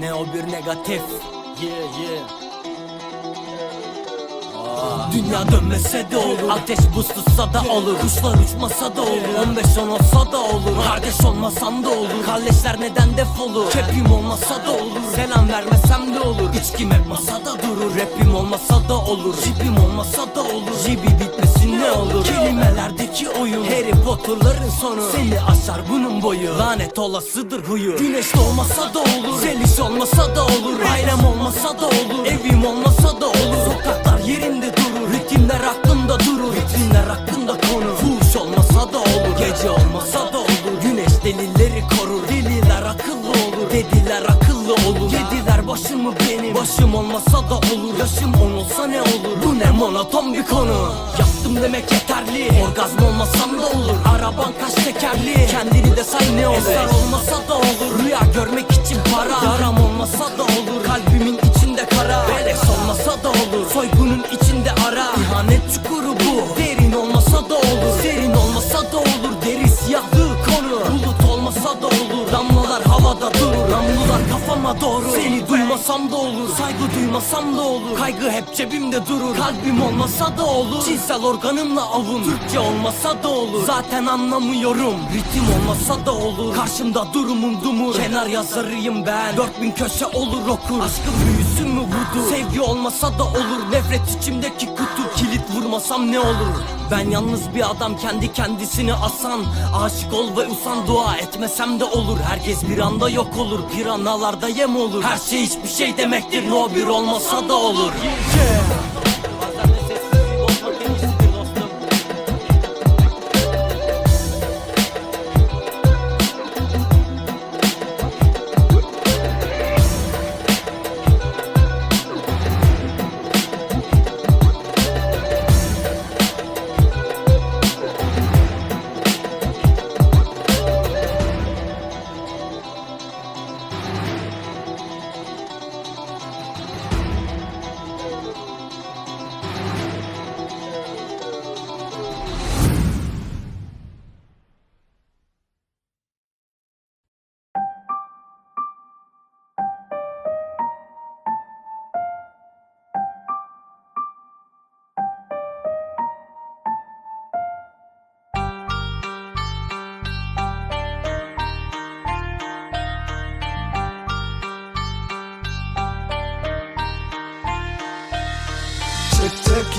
Neo bir negatif? Yeah yeah Dünya dönmese de olur Ateş buz da olur Kuşlar uçmasa da olur 15 on olsa da olur Kardeş olmasan da olur Kardeşler neden defolur Kepim olmasa da olur Selam vermesem de olur İçkim hep masada durur Rapim olmasa da olur Jipim olmasa da olur Jibi bitmesin ne olur Kelimelerdeki oyun Harry Potter'ların sonu Seni aşar bunun boyu Lanet olasıdır huyu Güneş doğmasa da olur Zeliş olmasa da olur Ailem olmasa da olur Evim olmasa da olur yerinde durur Ritimler aklımda durur. Ritimler hakkında konu Fuhuş olmasa da olur. Gece olmasa da olur. Güneş delileri korur. Deliler akıllı olur. Dediler akıllı olur. Yediler başımı benim. Başım olmasa da olur. Yaşım on olsa ne olur? Bu ne monoton bir konu Yaptım demek yeterli. Orgazm olmasam da olur. Araban kaç tekerli? Kendini de say ne olur. Eser olmasa da olur. Rüya görmek için para. Yaram olmasa da olur. Kalbimin içinde kara. Beleş olmasa da olur. Soygunun içinde ara. İhanet çukuru bu. Derin olmasa da olur. Serin olmasa da olur. Deri siyahlığı konu Bulut olmasa da olur. Damlalar havada durur. Namlular kafama doğru. Seni duymasam da olur Saygı duymasam da olur. Kaygı hep cebimde durur Kalbim olmasa da olur. Cinsel organımla avun Türkçe olmasa da olur. Zaten anlamıyorum Ritim olmasa da olur. Karşımda durumum dumur Kenar yazarıyım ben. Dört bin köşe olur okur. Aşkın büyüsü mü budur? Sevgi olmasa da olur. Nefret içimdeki kutu Kilit vurmasam ne olur? Ben yalnız bir adam kendi kendisini asan. Aşık ol ve usan dua etmesem de olur. Herkes bir anda yok olur Piranalarda yem olur. Her şey hiçbir şey demektir. No bir olmasa da olur. Bazen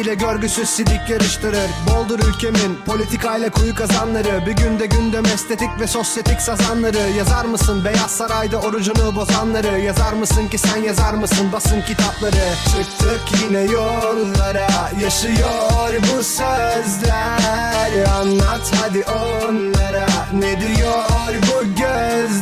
servetiyle görgüsüz sidik yarıştırır. Boldur ülkemin politikayla kuyu kazanları. Bir günde gündem estetik ve sosyetik sazanları. Yazar mısın Beyaz Saray'da orucunu bozanları? Yazar mısın ki sen yazar mısın? Basın kitapları. Çıktık yine yollara. Yaşıyor bu sözler. Anlat hadi onlara. Ne diyor bu gözler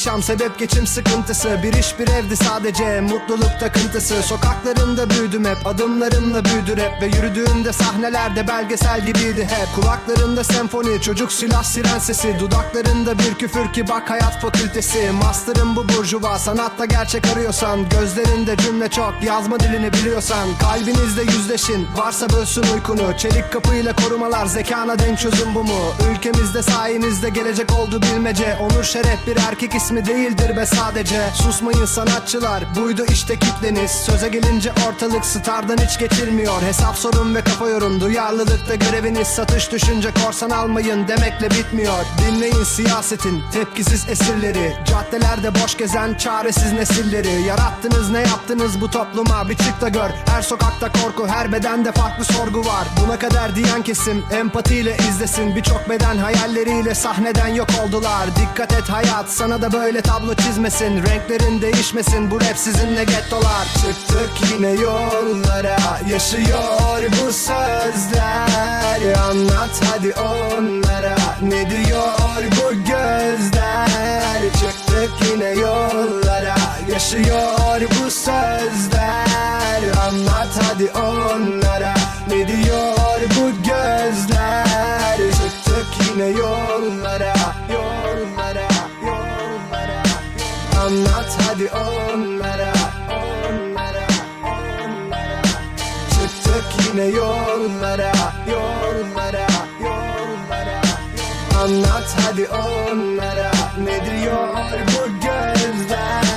yaşam sebep geçim sıkıntısı. Bir iş bir evdi sadece mutluluk takıntısı. Sokaklarında büyüdüm hep adımlarımla büyüdü rap. Ve yürüdüğümde sahnelerde belgesel gibiydi hep. Kulaklarında senfoni çocuk silah siren sesi Dudaklarında bir küfür ki bak hayat fakültesi. Master'ım bu burjuva sanatta gerçek arıyorsan. Gözlerinde cümle çok yazma dilini biliyorsan. Kalbinizde yüzleşin varsa bölsün uykunu. Çelik kapıyla korumalar zekana denk çözüm bu mu? Ülkemizde sayenizde gelecek oldu bilmece. Onur şeref bir erkek ise ismi değildir be sadece. Susmayın sanatçılar buydu işte kitleniz. Söze gelince ortalık stardan hiç geçilmiyor. Hesap sorun ve kafa yorun duyarlılıkta göreviniz Satış düşünce korsan almayın demekle bitmiyor. Dinleyin siyasetin tepkisiz esirleri. Caddelerde boş gezen çaresiz nesilleri. Yarattınız ne yaptınız bu topluma? Bir çık da gör. Her sokakta korku her bedende farklı sorgu var. Buna kadar diyen kesim empatiyle izlesin. Birçok beden hayalleriyle sahneden yok oldular. Dikkat et hayat sana da böyle tablo çizmesin Renklerin değişmesin. Bu rap sizinle gettolar. Çıktık yine yollara. Yaşıyor bu sözler. Anlat hadi onlara. Ne diyor bu gözler? Çıktık yine yollara. Yaşıyor bu sözler. Anlat hadi onlara. Ne diyor bu gözler? Çıktık yine yollara hadi onlara onlara onlara. Çıktık yine yollara yollara yollara. Anlat hadi onlara ne diyor bu gözler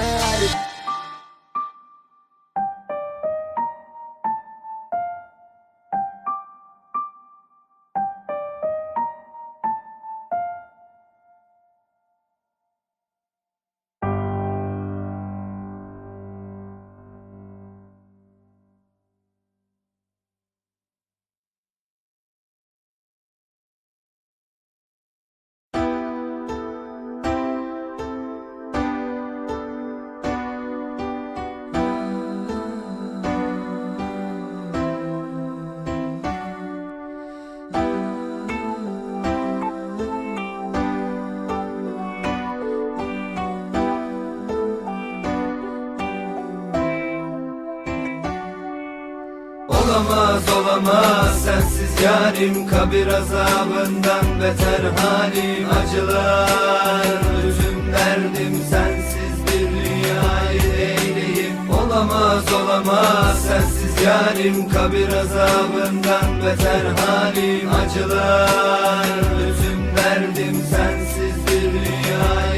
yarim Kabir azabından beter halim Acılar. Üzüm derdim sensiz bir dünyayı eyleyim Olamaz olamaz sensiz yarim Kabir azabından beter halim Acılar. Üzüm derdim sensiz bir dünyayı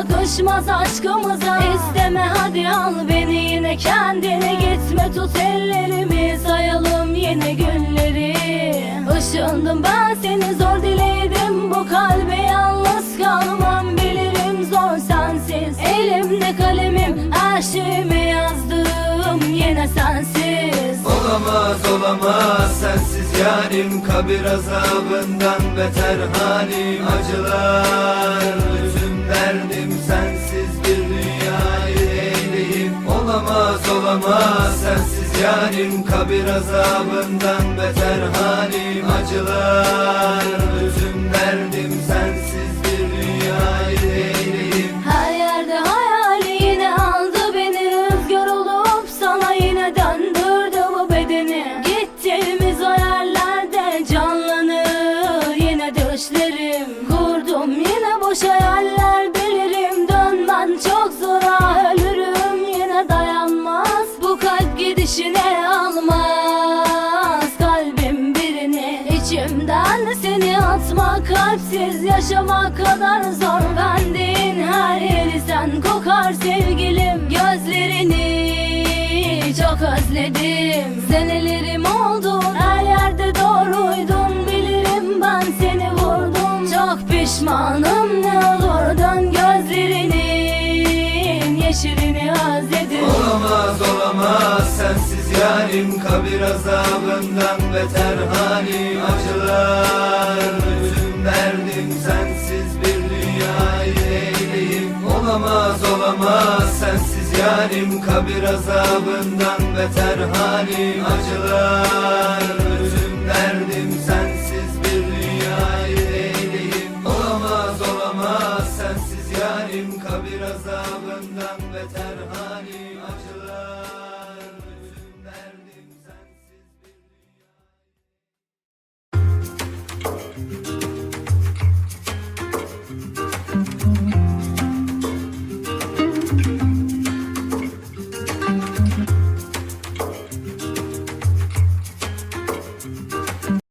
yakışmaz aşkımıza. İsteme hadi al beni yine kendine gitme tut ellerimi sayalım yine günleri. Işındım ben seni zor diledim. Bu kalbe yalnız kalmam bilirim zor sensiz. Elimde kalemim her şeyimi yazdım yine sensiz. Olamaz olamaz sensiz yarim. Kabir azabından beter halim. Acılar üzüm yarim Kabir azabından beter halim Acılar. Üzüm derdim seni atmak Kalpsiz yaşamak kadar zor. Bendiğin her yeri sen kokar sevgilim. Gözlerini çok özledim. Senelerim oldu her yerde doğruydun. Bilirim ben seni vurdum. Çok pişmanım ne olur. Dön gözlerinin Yeşilini özledim Olamaz olamaz. Sensiz yarim Kabir azabından beter halim Acılar. Üzüm derdim sensiz bir dünyayı eyleyim Olamaz olamaz. Sensiz yarim Kabir azabından beter halim Acılar